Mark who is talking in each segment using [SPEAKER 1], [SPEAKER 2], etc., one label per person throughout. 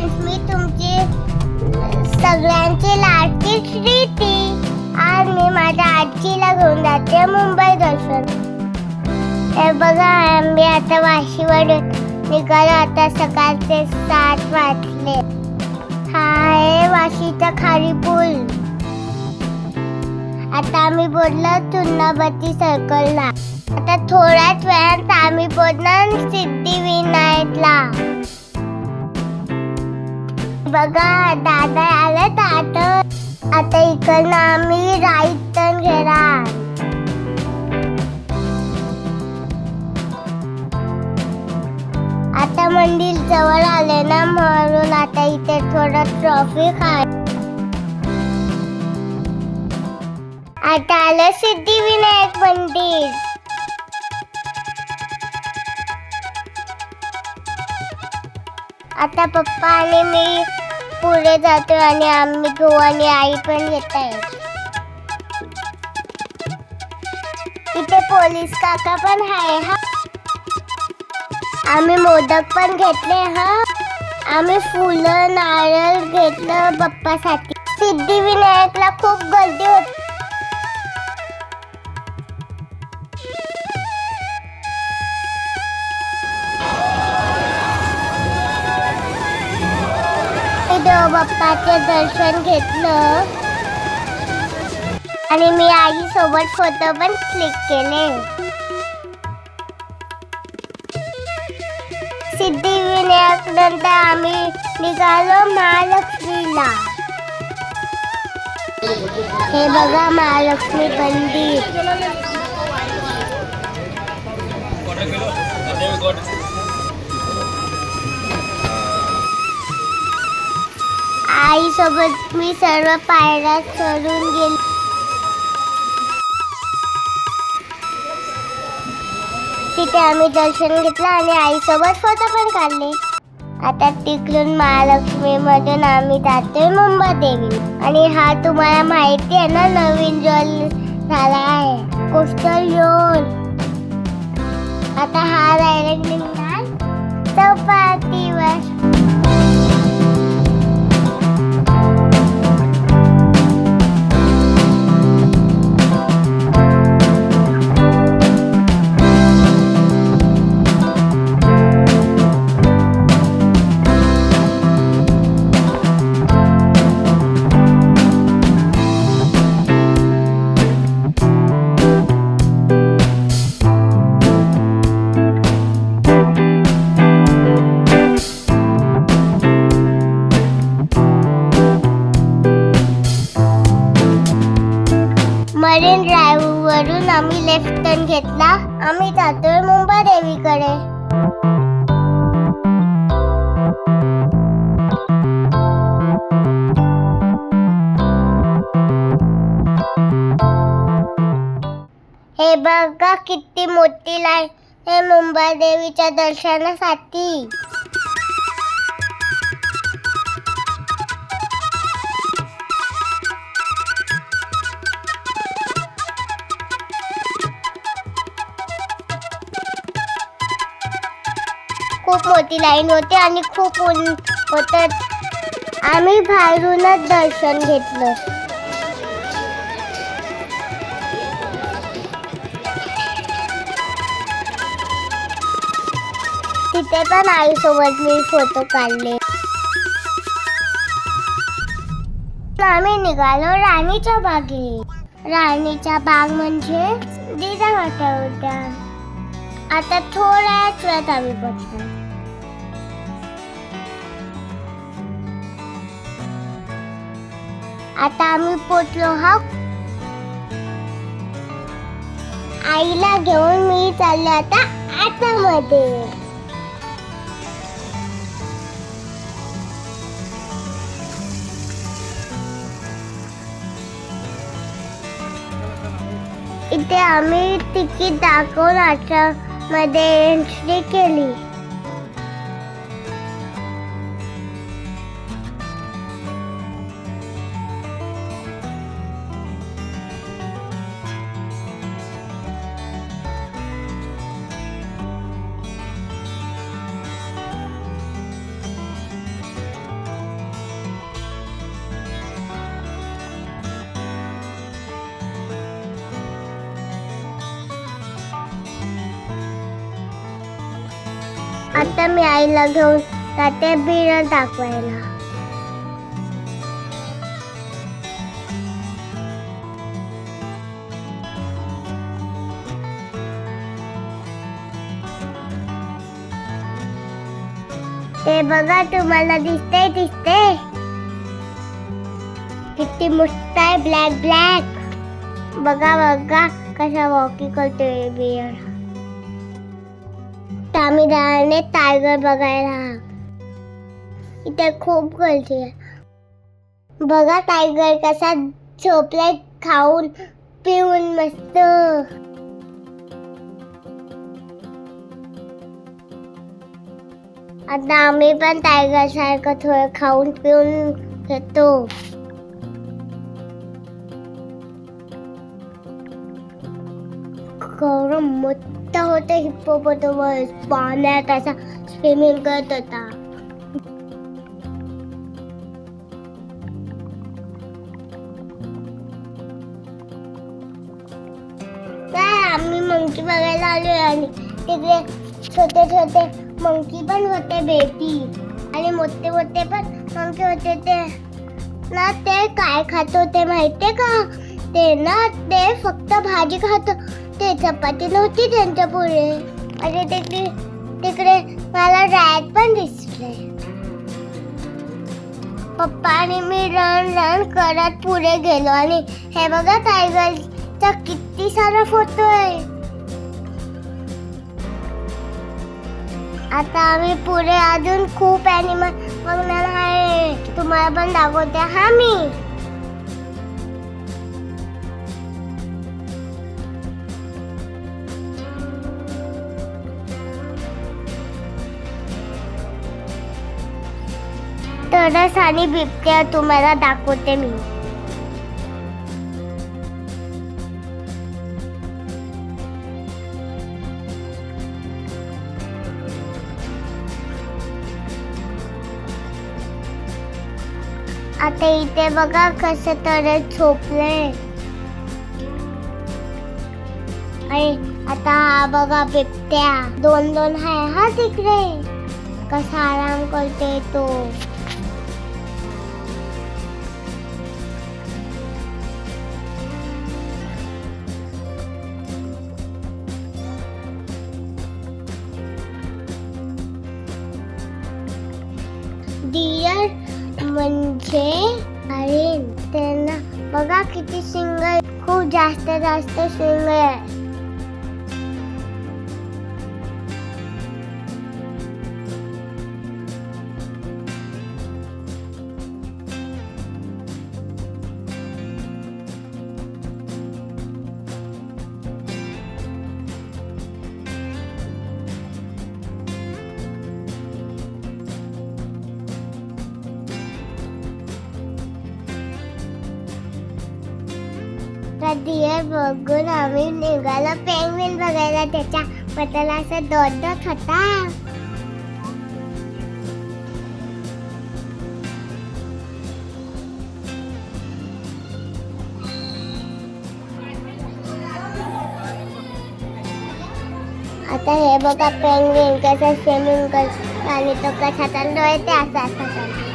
[SPEAKER 1] मी तुमची सगळ्यांची लाडकी श्रीती. आज मी माझ्या आजीला घेऊन जाते मुंबई दर्शन. हे बघा मी आता वाशीवर निघालो. आता सकाळचे सात वाजले. हा आहे वाशीचा खारी पूल. आता आम्ही बोललो चुन्नाबती सर्कलला आता थोड्याच वेळात आम्ही बोलणार सिद्धिविनायकला. बघा दादा आले दादा आता इकडनं आम्ही राईट टर्न घेणार. आता मंदिर जवळ आले ना म्हणून आता इथे थोडं ट्रॉफिक आहे आता आलं सिद्धिविनायक मंदिर. आता पप्पा आणि मी पुढे जातो आणि आम्ही भाऊ आणि आई पण येत आहे इथे पोलीस काका पण आहे हा. आम्ही मोदक पण घेतले हा. आम्ही फुलं नारळ घेतलं बाप्पासाठी सिद्धिविनायकला खूप गर्दी होती. देव बाप्पाचे दर्शन घेतलं. आणि मी आई सोबत फोटो पण क्लिक केले. सिद्धिविनायक नंतर आम्ही निघालो महालक्ष्मीला. हे बघा महालक्ष्मी मंदिर. आईसोबत मी सर्व पायऱ्या चढून गेले. तिथे आम्ही दर्शन घेतलं आणि आईसोबत फोटो पण काढले. आता तिकडून महालक्ष्मी मधून आम्ही जातोय मुंबादेवी आणि हा तुम्हाला माहिती आहे ना नवीन रोल झाला आहे. कोस्टल रोल आता हा डायरेक्ट निघणार चौपाटीवर. मुंबई हे बघा किती मोठी लाईन हे मुंबई देवीच्या दर्शनासाठी. खूप मोठी लाईन होती आणि खूप ऊन होत. आम्ही बाहेरूनच दर्शन घेतलं. तिथे पण आईसोबत मी फोटो काढले. आम्ही निघालो राणीच्या बागी राणीच्या बाग म्हणजे जिजामाता होत्या. आता थोड्याच वेळात आम्ही पोहोचतो आता आम्ही पोचलो हा. आईला घेऊन मी चालले आता आतामध्ये. इथे आम्ही तिकीट दाखवून मध्ये एंट्री केली. आता मी आईला घेऊन जाते बिळ दाखवायला. ते बघा तुम्हाला दिसते दिसते किती मस्त आहे ब्लॅक ब्लॅक बघा बघा कसा वॉकिंग करतोय बियर. आम्ही जाणे टायगर बघायला. इथे खूप गर्दी आहे. बघा टायगर कसा झोपलाय खाऊन पिऊन मस्त. आता आम्ही पण टायगर सारखं थोडं खाऊन पिऊन घेतो. खरं मोठा होता हिप्पोपोटोमस. पाण्यात असा स्विमिंग करत होता. काय आम्ही मंकी बघायला आलो आणि तिकडे छोटे छोटे मंकी पण होते बेबी आणि मोठे मोठे पण मंकी होते ते. ना ते काय खात होते माहितीये का? ते ना ते फक्त भाजी खात ते चपाती नव्हती त्यांच्या पुढे आणि तिकडे तिकडे मला रॅट पण दिसले पप्पा आणि मी रन रन करत पुढे गेलो आणि हे बघा टायगरचा किती सारा फोटो आहे. आता आम्ही पुढे अजून खूप अॅनिमल बघणार आहे. तुम्हाला पण दाखवते. हा मी. तरच आणि बिबट्या तुम्हाला दाखवते मी. आता इथे बघा कस तर झोपले आणि आता हा बघा बिबट्या. दोन दोन आहे हा तिकडे. कसा आराम करते तो. डिअर म्हणजे अरे त्यांना बघा किती सिंगर खूप जास्त जास्त सिंगर आहे. कधी बघून आम्ही निघालो. पेंगविन बघायला त्याच्या पताला असं दोन दोन होता. आता हे बघा पेंगविन कसं स्विमिंग कर आणि तो कसा चाललोय ते असं असं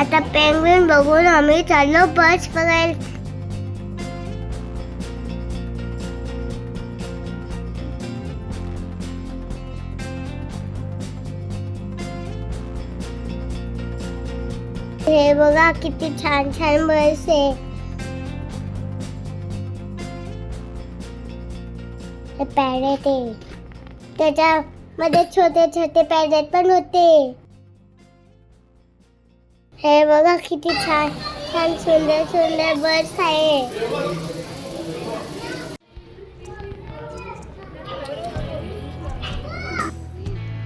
[SPEAKER 1] आता पेंग्विन बघून आम्ही चाललो बस बघायला हे बघा किती छान छान बस आहे. हे पॅरेट आहे. त्याच्यामध्ये छोटे छोटे पॅरेट पण होते. हे बघा किती छान छान सुंदर सुंदर बर्ड्स आहे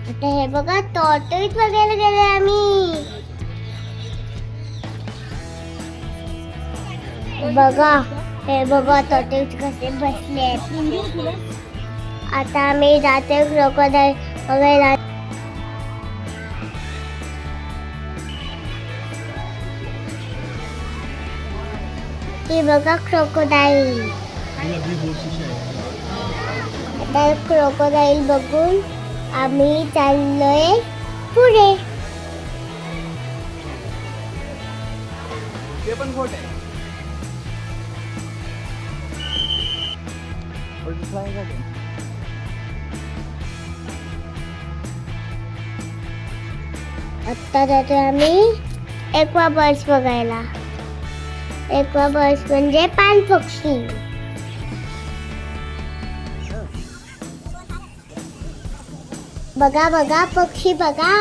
[SPEAKER 1] आता हे बघा गेले आम्ही बघा हे बघा कसे बसले आहेत आता आम्ही जाते क्रोकोडाईल बघायला ही बघा क्रोकोडाईल आता क्रोकोडाईल बघून आम्ही चाललोय पुढे.
[SPEAKER 2] ते पण खोट आहे?
[SPEAKER 1] आत्ता जातोय आम्ही एक्वा बर्ड्स बघायला. एक्वा बर्ड्स म्हणजे पान पक्षी। बघा बघा पक्षी बघा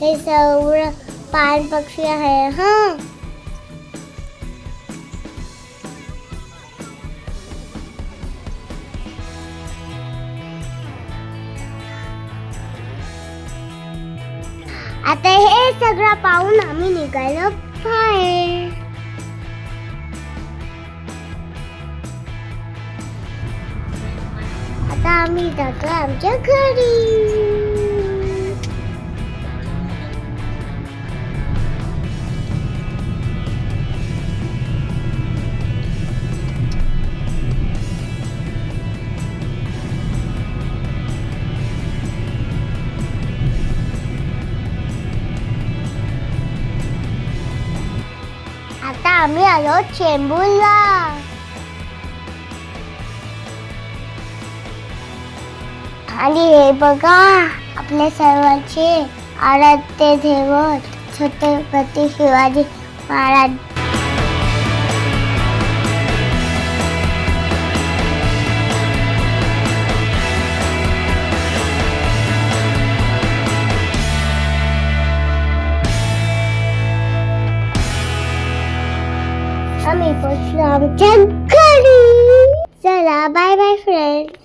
[SPEAKER 1] हे सगळं पान पक्षी आहे हा। आता हे सगळं पाहून आम्ही निघालो बाहेर आता आम्ही जातो आमच्या घरी. आता आम्ही आलो चेंबूरला. आणि हे बघा आपल्या सर्वांचे आराध्य देवत छत्रपती शिवाजी महाराज. आम्ही पोचलो आमच्या घरी. चला बाय बाय फ्रेंड